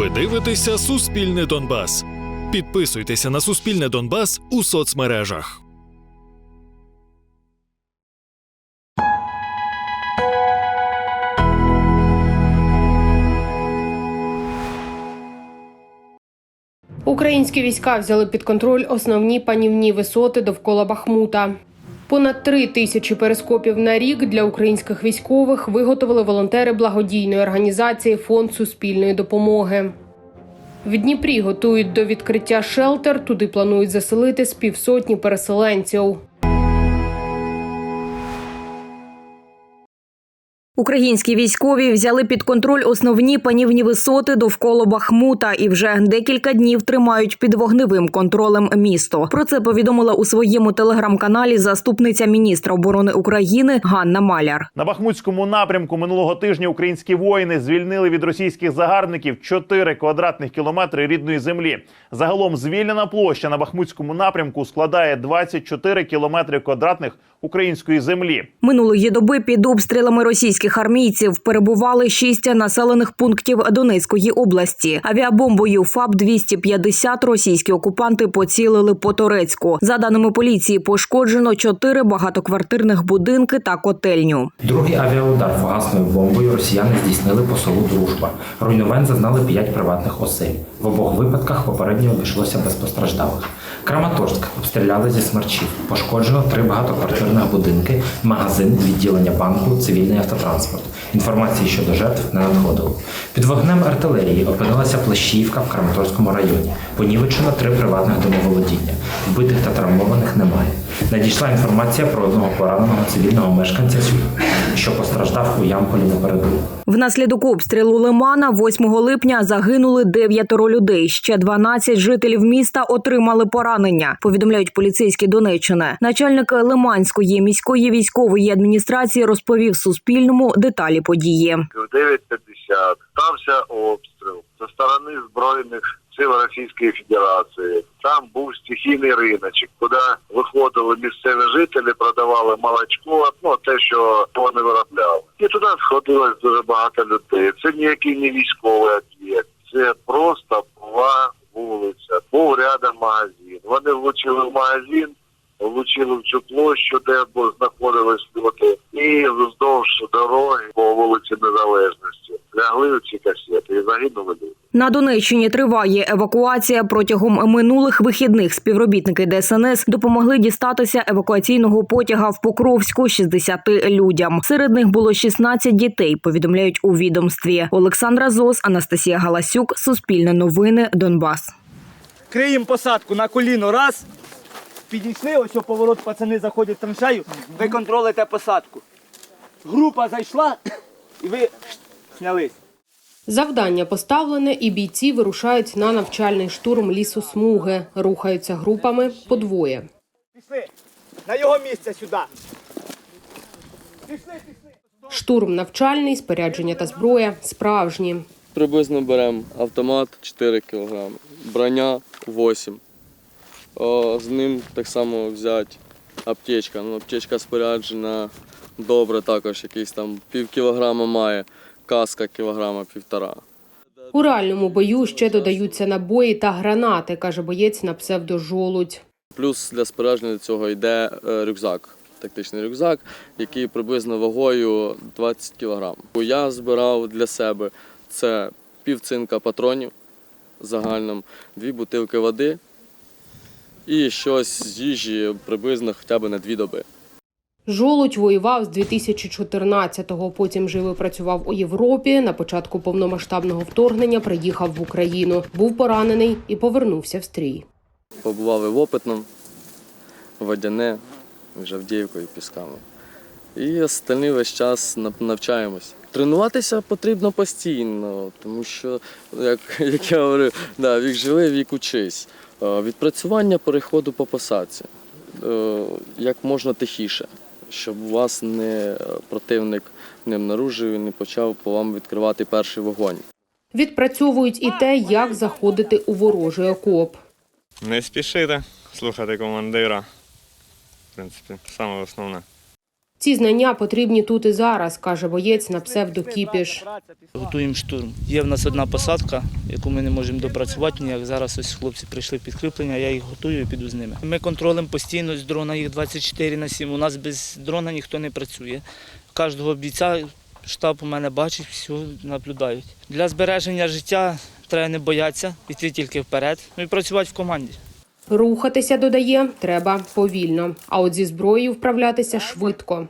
Ви дивитеся Суспільне Донбас. Підписуйтеся на Суспільне Донбас у соцмережах. Українські війська взяли під контроль основні панівні висоти довкола Бахмута. Понад три тисячі перископів на рік для українських військових виготовили волонтери благодійної організації Фонд суспільної допомоги. В Дніпрі готують до відкриття шелтер. Туди планують заселити з півсотні переселенців. Українські військові взяли під контроль основні панівні висоти довкола Бахмута і вже декілька днів тримають під вогневим контролем місто. Про це повідомила у своєму телеграм-каналі заступниця міністра оборони України Ганна Маляр. На Бахмутському напрямку минулого тижня українські воїни звільнили від російських загарбників 4 квадратних кілометри рідної землі. Загалом звільнена площа на Бахмутському напрямку складає 24 кілометри квадратних української землі. Минулої доби під обстрілами російських армійців перебували шість населених пунктів Донецької області. Авіабомбою ФАБ 250 російські окупанти поцілили по Торецьку. За даними поліції, пошкоджено чотири багатоквартирних будинки та котельню. Другий авіаудар фугасною бомбою росіяни здійснили по селу Дружба. Руйнувань зазнали п'ять приватних осель. В обох випадках попередньо обійшлося без постраждалих. Краматорськ обстріляли зі смерчів. Пошкоджено три багатоквартирних будинки, магазин, відділення банку, цивільний автотранспорт. Інформації щодо жертв не надходило. Під вогнем артилерії опинилася Плещіївка в Краматорському районі. Понівечено три приватних домоволодіння. Вбитих та травмованих немає. Надійшла інформація про одного пораненого цивільного мешканця, що постраждав у Ямполі напередодні. Внаслідок обстрілу Лимана 8 липня загинули дев'ятеро людей. Ще 12 жителів міста отримали поранення. Повідомляють поліцейські Донеччини. Начальник Лиманської міської військової адміністрації розповів Суспільному деталі події. в 9.50 стався обстріл зі сторони збройних сил Російської Федерації. Там був стихійний риночок, куди виходили місцеві жителі, продавали молочко, ну те, що вони виробляли. І туди сходилось дуже багато людей. Це ніякий не військовий об'єкт, це просто була вулиця. Був рядом магазин. Вони влучили в магазин. Влучили в цю площу, де знаходились люди, і вздовж дороги по вулиці Незалежності лягли у ці касети і загинули люди. Донеччині триває евакуація. Протягом минулих вихідних співробітники ДСНС допомогли дістатися евакуаційного потяга в Покровську 60 людям. Серед них було 16 дітей. Повідомляють у відомстві. Олександра Зос, Анастасія Галасюк, Суспільне новини, Донбас. Криємо посадку на коліно раз. Підійшли, ось о, поворот, пацани заходять в траншею, ви контролите посадку. Група зайшла і ви знялись. Завдання поставлене, і бійці вирушають на навчальний штурм лісу смуги. Рухаються групами по двоє. Пішли. На його місце сюди. Пішли, пішли. Штурм навчальний, спорядження та зброя справжні. Приблизно беремо автомат 4 кг, броня 8 О, З ним так само взяти аптечка. Ну, аптечка споряджена добре, також якийсь там пів кілограма має, каска кілограма півтора. У реальному бою ще додаються набої та гранати, каже боєць на псевдо «Жолудь». Плюс для спорядження цього йде е, рюкзак, тактичний рюкзак, який приблизно вагою 20 кг. Я збирав для себе це пів цинка патронів загальним, дві бутилки води і щось з їжі приблизно хоча б на дві доби. Жолудь воював з 2014-го, потім жив і працював у Європі. На початку повномасштабного вторгнення приїхав в Україну. Був поранений і повернувся в стрій. Побував і в Опитном, Водяне, вже Авдіївкою Пісками. І остальний весь час нав- навчаємось. Тренуватися потрібно постійно, тому що, як, як я говорю, да, вік живи, вік учись. Е, Відпрацювання переходу по посадці е, як можна тихіше, щоб вас не противник не обнаружив і не почав по вам відкривати перший вогонь. Відпрацьовують і те, як заходити у ворожий окоп. Не спішити, слухати командира. В принципі, саме основне. Ці знання потрібні тут і зараз, каже боєць на псевдокіпіш. Готуємо штурм. Є в нас одна посадка, яку ми не можемо допрацювати ніяк. Зараз ось хлопці прийшли підкріплення, я їх готую і піду з ними. Ми контролем постійно з дрона їх 24 на 7. У нас без дрона ніхто не працює. Кожного бійця штаб у мене бачить, все наблюдають. Для збереження життя треба не боятися, йти тільки вперед ну і працювати в команді. Рухатися додає треба повільно, а от зі зброєю вправлятися швидко.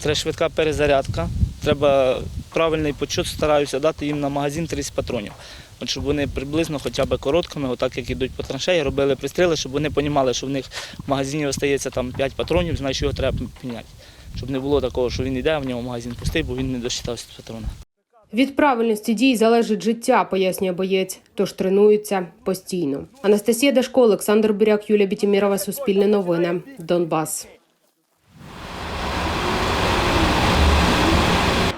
Треба швидка перезарядка, треба правильний почут, стараюся дати їм на магазин 30 патронів. От щоб вони приблизно хоча б короткими, отак як ідуть по траншеї, робили пристріли, щоб вони розуміли, що в них в магазині остається там 5 патронів, значить його треба міняти. Щоб не було такого, що він йде, а в нього магазин пустий, бо він не досчитався патрона. Від правильності дій залежить життя, пояснює боєць, тож тренуються постійно. Анастасія Дашко, Олександр Буряк, Юлія Бітімірова, Суспільне новини, Донбас.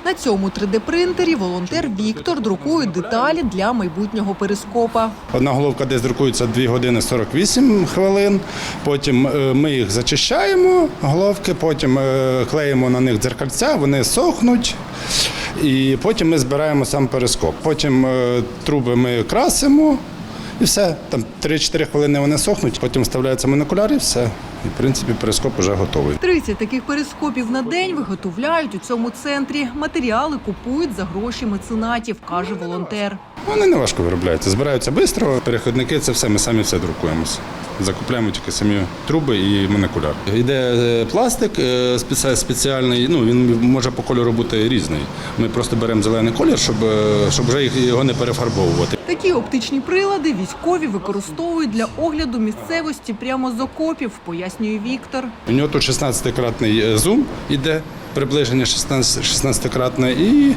На цьому 3D-принтері волонтер Віктор друкує деталі для майбутнього перископа. Одна головка десь друкується 2 години 48 хвилин. Потім е, ми їх зачищаємо, головки, потім е, клеїмо на них дзеркальця, вони сохнуть. І потім ми збираємо сам перископ. Потім е, труби ми красимо і все. Там 3-4 хвилини вони сохнуть, потім вставляється монокуляр і все. І, в принципі, перископ вже готовий. 30 таких перископів на день виготовляють у цьому центрі. Матеріали купують за гроші меценатів, каже волонтер. Вони не важко виробляються, збираються швидко. Переходники це все, ми самі все друкуємося. Закупляємо тільки самі труби і монокуляр. Йде е, пластик е, спеціальний, ну він може по кольору бути різний. Ми просто беремо зелений колір, щоб, е, щоб вже їх- його не перефарбовувати. Такі оптичні прилади військові використовують для огляду місцевості прямо з окопів, пояснює Віктор. У нього тут 16-кратний е, зум іде, приближення 16 16-кратне, і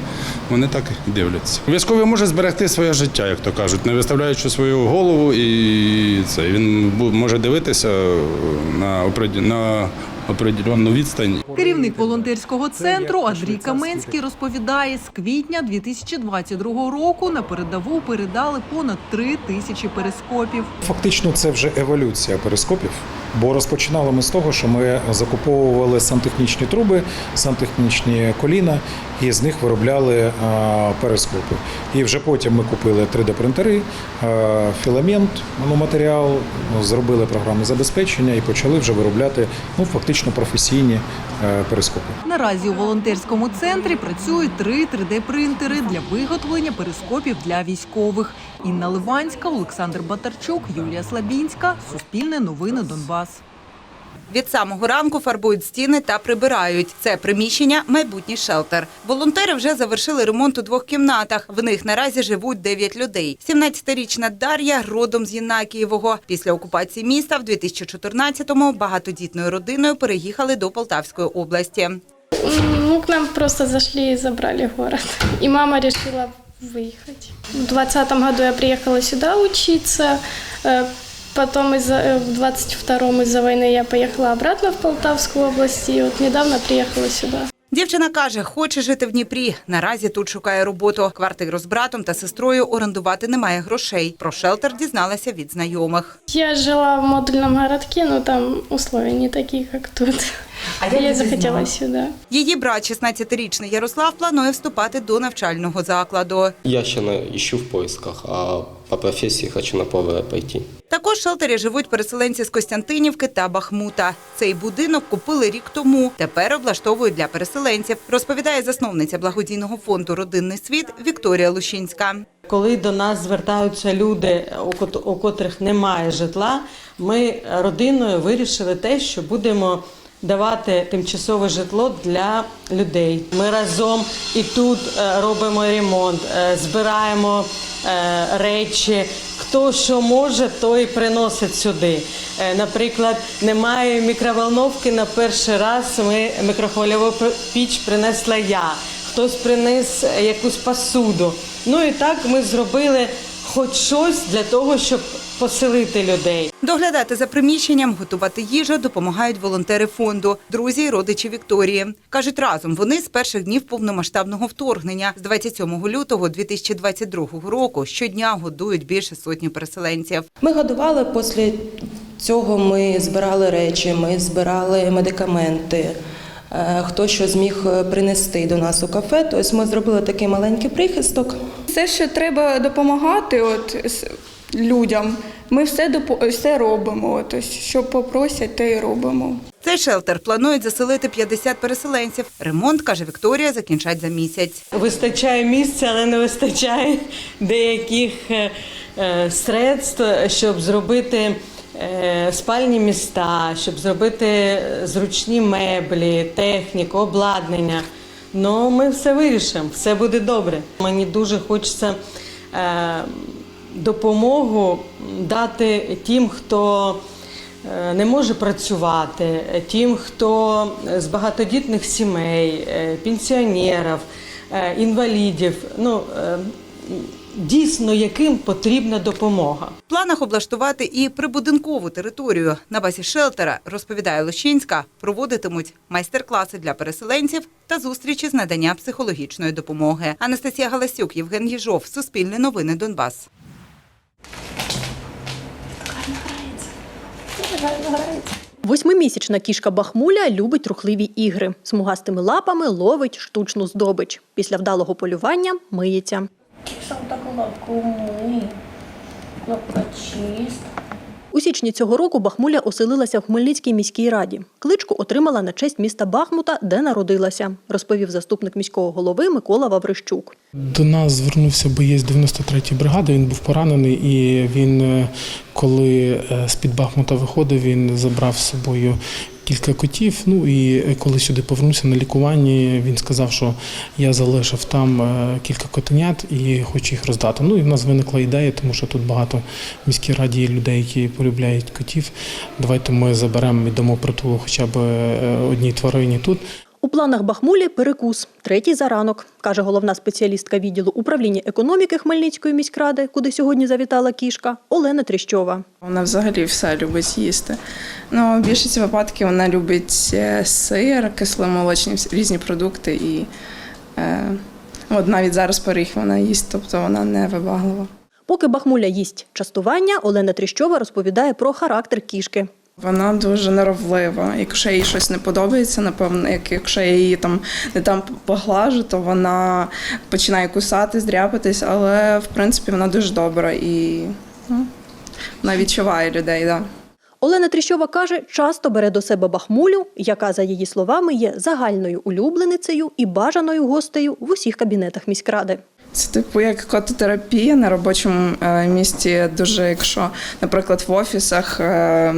вони так дивляться. Військовий може зберегти своє життя, як то кажуть, не виставляючи свою голову, і це він може дивитися на опред- на определенну відстань. Керівник волонтерського центру Андрій Каменський розповідає, з квітня 2022 року на передову передали понад три тисячі перископів. Фактично, це вже еволюція перископів, бо розпочинали ми з того, що ми закуповували сантехнічні труби, сантехнічні коліна, і з них виробляли перископи. І вже потім ми купили 3D-принтери, філамент, ну, матеріал, ну, зробили програмне забезпечення і почали вже виробляти ну, фактично професійні е, перископи. Наразі у волонтерському центрі працюють три 3D-принтери для виготовлення перископів для військових. Інна Ливанська, Олександр Батарчук, Юлія Слабінська. Суспільне новини Донбас. Від самого ранку фарбують стіни та прибирають. Це приміщення майбутній шелтер. Волонтери вже завершили ремонт у двох кімнатах. В них наразі живуть 9 людей. 17-річна Дар'я родом з Єнакієвого. Після окупації міста в 2014-му багатодітною родиною переїхали до Полтавської області. Ну, к нам просто зашли и забрали город. И мама решила выехать. В двадцатом году я приехала сюда учиться. Э, Потом из-за, э, в 22-м из-за войны я поехала обратно в Полтавскую область. И вот недавно приехала сюда. Дівчина каже, хоче жити в Дніпрі. Наразі тут шукає роботу. Квартиру з братом та сестрою орендувати немає грошей. Про шелтер дізналася від знайомих. Я жила в модульном городке, но там условия не такие, как тут. А я захотела сюда. Її брат, 16-річний Ярослав, планує вступати до навчального закладу. Я ще не ищу в поисках, а по професії хочу на ПВ пойти. Також в шелтері живуть переселенці з Костянтинівки та Бахмута. Цей будинок купили рік тому. Тепер облаштовують для переселенців, розповідає засновниця благодійного фонду Родинний світ Вікторія Лущинська. Коли до нас звертаються люди, у кот- у котрих немає житла, ми родиною вирішили те, що будемо давати тимчасове житло для людей. Ми разом і тут е, робимо ремонт, е, збираємо е, речі. Хто що може, той приносить сюди. Наприклад, немає мікроволновки на перший раз. Ми мікрохвильову піч принесла я. Хтось приніс якусь посуду. Ну і так ми зробили хоч щось для того, щоб поселити людей. Доглядати за приміщенням, готувати їжу допомагають волонтери фонду, друзі й родичі Вікторії. Кажуть, разом вони з перших днів повномасштабного вторгнення з 27 лютого 2022 року щодня годують більше сотні переселенців. Ми годували після цього. Ми збирали речі, ми збирали медикаменти. е, хто що зміг е, принести до нас у кафе. Тобто ми зробили такий маленький прихисток. Все, що треба допомагати от, людям, ми все, допо- все робимо. Ось, що попросять, те й робимо. Цей шелтер планують заселити 50 переселенців. Ремонт, каже Вікторія, закінчать за місяць. Вистачає місця, але не вистачає деяких е, е, средств, щоб зробити е, спальні міста, щоб зробити зручні меблі, техніку, обладнання. Ну, ми все вирішимо, все буде добре. Мені дуже хочеться допомогу дати тим, хто е, не може працювати, тим, хто з багатодітних сімей, е, пенсіонерів, е, інвалідів. Ну, е, дійсно, яким потрібна допомога. В планах облаштувати і прибудинкову територію. На базі шелтера, розповідає Лощинська, проводитимуть майстер-класи для переселенців та зустрічі з надання психологічної допомоги. Анастасія Галасюк, Євген Єжов, Суспільне новини Донбас. Восьмимісячна кішка Бахмуля любить рухливі ігри. Смугастими лапами ловить штучну здобич. Після вдалого полювання миється. У січні цього року Бахмуля оселилася в Хмельницькій міській раді. Кличку отримала на честь міста Бахмута, де народилася, розповів заступник міського голови Микола Ваврищук. До нас звернувся боєць 93-ї бригади. Він був поранений, і він, е, коли е, з-під Бахмута виходив, він забрав з собою кілька котів. Ну і е, коли сюди повернувся на лікуванні, він сказав, що я залишив там е, кілька котенят і хочу їх роздати. Ну і в нас виникла ідея, тому що тут багато в міській раді людей, які полюбляють котів. Давайте ми заберемо віддамо притулу хоча б е, одній тварині тут. У планах Бахмулі перекус, третій за ранок, каже головна спеціалістка відділу управління економіки Хмельницької міськради, куди сьогодні завітала кішка, Олена Тріщова. Вона взагалі все любить їсти. Ну, в більшості випадків вона любить е, сир, кисломолочні різні продукти і е, от навіть зараз пиріг вона їсть, тобто вона не вибаглива. Поки Бахмуля їсть частування, Олена Тріщова розповідає про характер кішки. Вона дуже нервлива. Якщо їй щось не подобається, напевно, як якщо я її там не там поглажу, то вона починає кусатись, дряпатись, але в принципі вона дуже добра і ну, вона відчуває людей. Да. Олена Тріщова каже, часто бере до себе Бахмулю, яка, за її словами, є загальною улюбленицею і бажаною гостею в усіх кабінетах міськради. Це типу як кототерапія на робочому е, місці. Дуже, якщо, наприклад, в офісах е,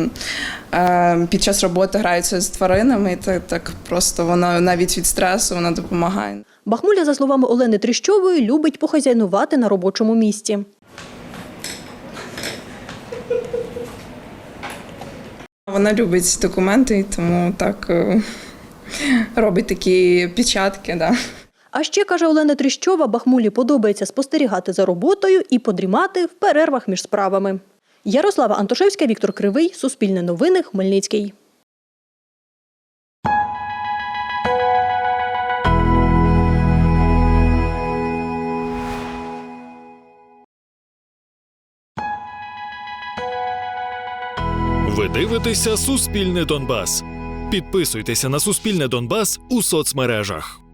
е, під час роботи граються з тваринами, то так просто вона навіть від стресу вона допомагає. Бахмуля, за словами Олени Тріщової, любить похазяйнувати на робочому місці. Вона любить документи, тому так робить такі печатки. Да. А ще, каже Олена Тріщова, Бахмулі подобається спостерігати за роботою і подрімати в перервах між справами. Ярослава Антошевська, Віктор Кривий, Суспільне новини, Хмельницький. Ви дивитеся Суспільне Донбас. Підписуйтеся на Суспільне Донбас у соцмережах.